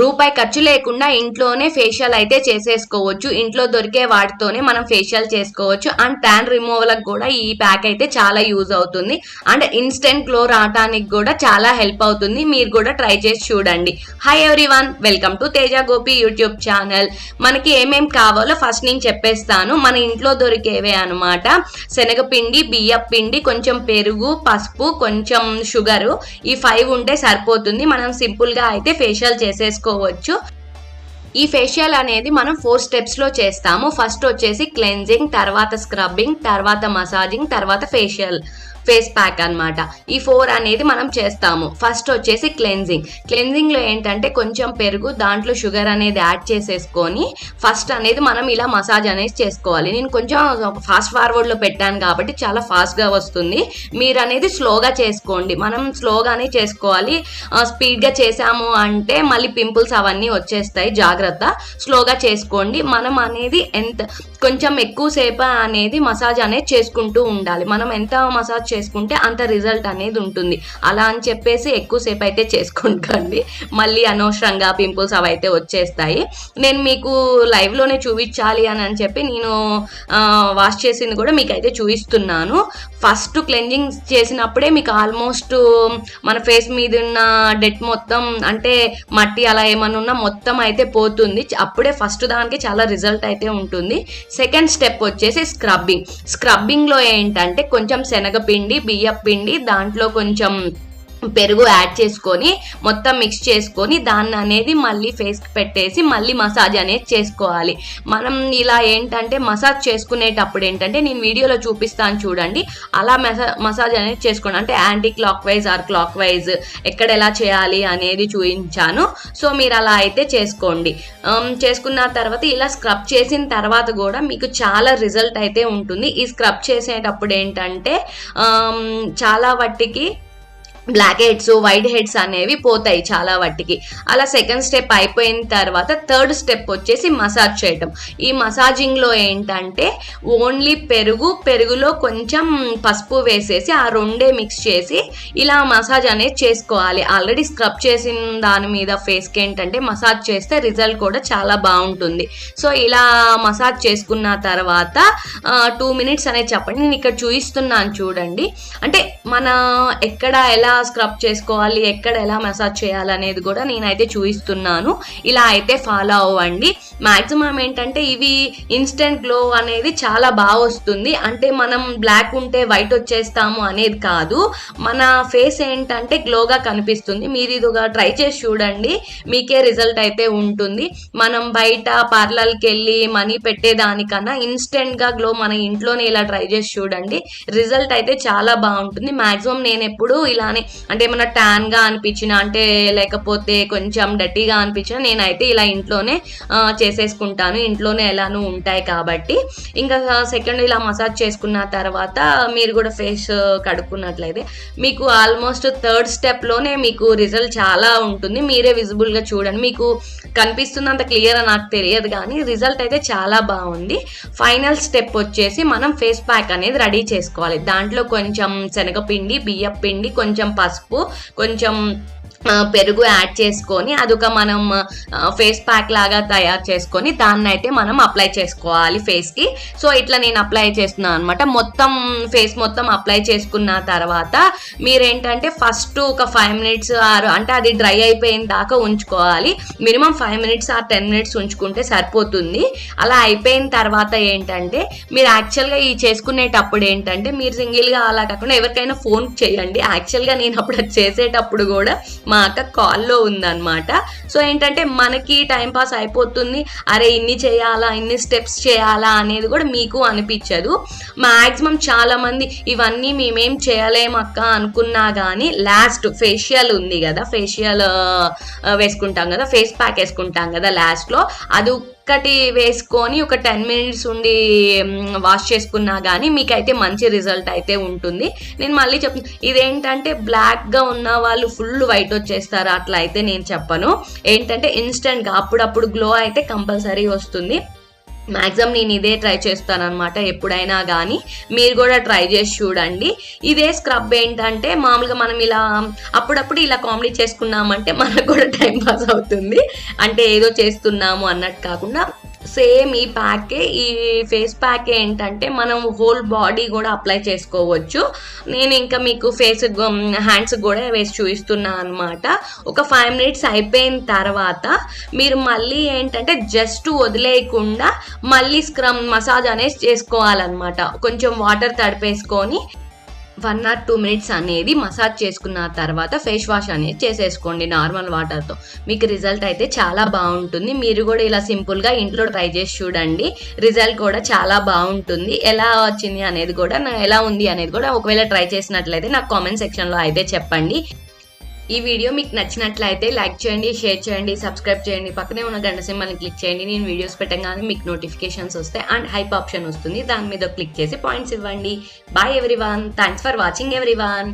రూపాయి ఖర్చు లేకుండా ఇంట్లోనే ఫేషియల్ అయితే చేసేసుకోవచ్చు. ఇంట్లో దొరికే వాటితోనే మనం ఫేషియల్ చేసుకోవచ్చు. అండ్ ట్యాన్ రిమూవల్కి కూడా ఈ ప్యాక్ అయితే చాలా యూజ్ అవుతుంది. అండ్ ఇన్స్టెంట్ గ్లో రావడానికి కూడా చాలా హెల్ప్ అవుతుంది. మీరు కూడా ట్రై చేసి చూడండి. Hi everyone welcome to Teja Gopi YouTube channel మనకి ఏమేం కావాలో ఫస్ట్ నేను చెప్పేస్తాను. మన ఇంట్లో దొరికేవే అనమాట శనగపిండి బియ్యం పిండి కొంచెం పెరుగు పసుపు కొంచెం షుగరు ఈ ఫైవ్ ఉంటే సరిపోతుంది. మనం సింపుల్గా అయితే ఫేషియల్ చేసేసుకోవచ్చు. ఈ ఫేషియల్ అనేది మనం ఫోర్ స్టెప్స్లో చేస్తాము. ఫస్ట్ వచ్చేసి క్లెన్జింగ్ తర్వాత స్క్రబ్బింగ్ తర్వాత మసాజింగ్ తర్వాత ఫేషియల్ ఫేస్ ప్యాక్ అన్నమాట. ఈ ఫోర్ అనేది మనం చేస్తాము. ఫస్ట్ వచ్చేసి క్లెన్జింగ్ క్లెన్జింగ్లో ఏంటంటే కొంచెం పెరుగు దాంట్లో షుగర్ అనేది యాడ్ చేసేసుకొని ఫస్ట్ అనేది మనం ఇలా మసాజ్ అనేది చేసుకోవాలి. నేను కొంచెం ఫాస్ట్ ఫార్వర్డ్లో పెట్టాను కాబట్టి చాలా ఫాస్ట్గా వస్తుంది. మీరు అనేది స్లోగా చేసుకోండి. మనం స్లోగానే చేసుకోవాలి. స్పీడ్గా చేసాము అంటే మళ్ళీ పింపుల్స్ అవన్నీ వచ్చేస్తాయి. జాగ్రత్త. స్లోగా చేసుకోండి. మనం అనేది ఎంత కొంచెం ఎక్కువసేపు అనేది మసాజ్ అనేది చేసుకుంటూ ఉండాలి. మనం ఎంత మసాజ్ చేసుకుంటే అంత రిజల్ట్ అనేది ఉంటుంది. అలా అని చెప్పేసి ఎక్కువసేపు అయితే చేసుకుంటండి. మళ్ళీ అనవసరంగా పింపుల్స్ అవి అయితే వచ్చేస్తాయి. నేను మీకు లైవ్లోనే చూపించాలి అని అని చెప్పి నేను వాష్ చేసింది కూడా మీకు అయితే చూపిస్తున్నాను. ఫస్ట్ క్లెన్జింగ్ చేసినప్పుడే మీకు ఆల్మోస్ట్ మన ఫేస్ మీద ఉన్న డెట్ మొత్తం అంటే మట్టి అలా ఏమన్నా ఉన్నా మొత్తం అయితే పోతుంది. అప్పుడే ఫస్ట్ దానికి చాలా రిజల్ట్ అయితే ఉంటుంది. సెకండ్ స్టెప్ వచ్చేసి స్క్రబ్బింగ్. స్క్రబ్బింగ్లో ఏంటంటే కొంచెం శనగపిండి పిండి బియ్యం పిండి దాంట్లో కొంచెం పెరుగు యాడ్ చేసుకొని మొత్తం మిక్స్ చేసుకొని దాన్ని అనేది మళ్ళీ ఫేస్కి పెట్టేసి మళ్ళీ మసాజ్ అనేది చేసుకోవాలి. మనం ఇలా ఏంటంటే మసాజ్ చేసుకునేటప్పుడు ఏంటంటే నేను వీడియోలో చూపిస్తాను చూడండి. అలా మసా మసాజ్ అనేది చేసుకోండి. అంటే anticlockwise or clockwise ఎక్కడ ఎలా చేయాలి అనేది చూపించాను. సో మీరు అలా అయితే చేసుకోండి. చేసుకున్న తర్వాత ఇలా స్క్రబ్ చేసిన తర్వాత కూడా మీకు చాలా రిజల్ట్ అయితే ఉంటుంది. ఈ స్క్రబ్ చేసేటప్పుడు ఏంటంటే చాలా వాటికి బ్లాక్ హెడ్స్ వైట్ హెడ్స్ అనేవి పోతాయి చాలా వాటికి. అలా సెకండ్ స్టెప్ అయిపోయిన తర్వాత థర్డ్ స్టెప్ వచ్చేసి మసాజ్ చేయటం. ఈ మసాజింగ్లో ఏంటంటే ఓన్లీ పెరుగు పెరుగులో కొంచెం పసుపు వేసేసి ఆ రెండే మిక్స్ చేసి ఇలా మసాజ్ అనేది చేసుకోవాలి. ఆల్రెడీ స్క్రబ్ చేసిన దాని మీద ఫేస్కి ఏంటంటే మసాజ్ చేస్తే రిజల్ట్ కూడా చాలా బాగుంటుంది. సో ఇలా మసాజ్ చేసుకున్న తర్వాత టూ మినిట్స్ అనేది చెప్పండి. నేను ఇక్కడ చూపిస్తున్నాను చూడండి. అంటే మన ఎక్కడ ఎలా స్క్రబ్ చేసుకోవాలి ఎక్కడ ఎలా మసాజ్ చేయాలి అనేది కూడా నేనైతే చూపిస్తున్నాను ఇలా అయితే ఫాలో అవ్వండి. మ్యాక్సిమం ఏంటంటే ఇవి ఇన్స్టెంట్ గ్లో అనేది చాలా బాగా వస్తుంది. అంటే మనం బ్లాక్ ఉంటే వైట్ వచ్చేస్తాము అనేది కాదు. మన ఫేస్ ఏంటంటే గ్లోగా కనిపిస్తుంది. మీరు ఇది ఒక ట్రై చేసి చూడండి. మీకే రిజల్ట్ అయితే ఉంటుంది. మనం బయట పార్లర్కి వెళ్ళి మనీ పెట్టేదానికన్నా ఇన్స్టెంట్గా గ్లో మన ఇంట్లోనే ఇలా ట్రై చేసి చూడండి. రిజల్ట్ అయితే చాలా బాగుంటుంది. మ్యాక్సిమం నేను ఎప్పుడు ఇలానే అంటే ఏమైనా ట్యాన్గా అనిపించినా అంటే లేకపోతే కొంచెం డర్టీగా అనిపించిన నేనైతే ఇలా ఇంట్లోనే చేసేసుకుంటాను. ఇంట్లోనే ఎలానూ ఉంటాయి కాబట్టి. ఇంకా సెకండ్ ఇలా మసాజ్ చేసుకున్న తర్వాత మీరు కూడా ఫేస్ కడుక్కున్నట్లయితే మీకు ఆల్మోస్ట్ థర్డ్ స్టెప్లోనే మీకు రిజల్ట్ చాలా ఉంటుంది. మీరే విజిబుల్గా చూడండి. మీకు కనిపిస్తున్నంత క్లియర్ నాకు తెలియదు కానీ రిజల్ట్ అయితే చాలా బాగుంది. ఫైనల్ స్టెప్ వచ్చేసి మనం ఫేస్ ప్యాక్ అనేది రెడీ చేసుకోవాలి. దాంట్లో కొంచెం శనగపిండి బియ్యం పిండి కొంచెం పసుపు కొంచెం పెరుగు యాడ్ చేసుకొని అదొక మనం ఫేస్ ప్యాక్ లాగా తయారు చేసుకొని దాన్ని అయితే మనం అప్లై చేసుకోవాలి ఫేస్కి సో ఇట్లా నేను అప్లై చేస్తున్నాను అనమాట మొత్తం ఫేస్ మొత్తం అప్లై చేసుకున్న తర్వాత మీరేంటంటే ఫస్ట్ ఒక ఫైవ్ మినిట్స్ ఆరు అంటే అది డ్రై అయిపోయిన దాకా ఉంచుకోవాలి. మినిమం ఫైవ్ మినిట్స్ ఆ టెన్ మినిట్స్ ఉంచుకుంటే సరిపోతుంది. అలా అయిపోయిన తర్వాత ఏంటంటే మీరు యాక్చువల్గా ఈ చేసుకునేటప్పుడు ఏంటంటే మీరు సింగిల్గా అలా కాకుండా ఎవరికైనా ఫోన్ చేయండి. యాక్చువల్గా నేను అప్పుడు అది చేసేటప్పుడు కూడా మా అక్క కాల్లో ఉందన్నమాట. సో ఏంటంటే మనకి టైం పాస్ అయిపోతుంది. అరే ఇన్ని చేయాలా ఇన్ని స్టెప్స్ చేయాలా అనేది కూడా మీకు అనిపించదు. మ్యాక్సిమం చాలామంది ఇవన్నీ మేమేం చేయలేము అక్క అనుకున్నా కానీ లాస్ట్ ఫేషియల్ ఉంది కదా ఫేషియల్ వేసుకుంటాం కదా ఫేస్ ప్యాక్ వేసుకుంటాం కదా లాస్ట్లో. అది ఒక్కటి వేసుకొని ఒక టెన్ మినిట్స్ ఉండి వాష్ చేసుకున్నా కానీ మీకైతే మంచి రిజల్ట్ అయితే ఉంటుంది. నేను మళ్ళీ చెప్తాను ఇదేంటంటే బ్లాక్గా ఉన్న వాళ్ళు ఫుల్ వైట్ వచ్చేస్తారు అట్లా అయితే నేను చెప్పను. ఏంటంటే ఇన్స్టెంట్గా అప్పుడప్పుడు గ్లో అయితే కంపల్సరీ వస్తుంది. మ్యాక్సిమం నేను ఇదే ట్రై చేస్తాను ఎప్పుడైనా కానీ మీరు కూడా ట్రై చేసి చూడండి. ఇదే స్క్రబ్ ఏంటంటే మామూలుగా మనం ఇలా అప్పుడప్పుడు ఇలా కామెడీ చేసుకున్నామంటే మనకు కూడా టైం పాస్ అవుతుంది. అంటే ఏదో చేస్తున్నాము అన్నట్టు కాకుండా సేమ్ ఈ ప్యాకే ఈ ఫేస్ ప్యాక్ ఏంటంటే మనం హోల్ బాడీ కూడా అప్లై చేసుకోవచ్చు. నేను ఇంకా మీకు ఫేస్ హ్యాండ్స్ కూడా వేసి చూపిస్తున్నా అనమాట ఒక ఫైవ్ మినిట్స్ అయిపోయిన తర్వాత మీరు మళ్ళీ ఏంటంటే జస్ట్ వదిలేయకుండా మళ్ళీ స్క్రమ్ మసాజ్ అనేది చేసుకోవాలన్నమాట. కొంచెం వాటర్ తడిపేసుకొని వన్ ఆర్ టూ మినిట్స్ అనేది మసాజ్ చేసుకున్న తర్వాత ఫేస్ వాష్ అనేది చేసేసుకోండి నార్మల్ వాటర్తో. మీకు రిజల్ట్ అయితే చాలా బాగుంటుంది. మీరు కూడా ఇలా సింపుల్గా ఇంట్లో ట్రై చేసి చూడండి. రిజల్ట్ కూడా చాలా బాగుంటుంది. ఎలా వచ్చింది అనేది కూడా ఎలా ఉంది అనేది కూడా ఒకవేళ ట్రై చేసినట్లయితే నాకు కామెంట్ సెక్షన్లో అయితే చెప్పండి. ఈ వీడియో మీకు నచ్చినట్లయితే లైక్ చేయండి షేర్ చేయండి సబ్స్క్రైబ్ చేయండి. పక్కనే ఉన్న గంట సింబల్ని క్లిక్ చేయండి. నేను వీడియోస్ పెట్టగానే మీకు నోటిఫికేషన్స్ వస్తాయి అండ్ హైప్ ఆప్షన్ వస్తుంది. దాని మీద క్లిక్ చేసి పాయింట్స్ ఇవ్వండి. Bye everyone thanks for watching everyone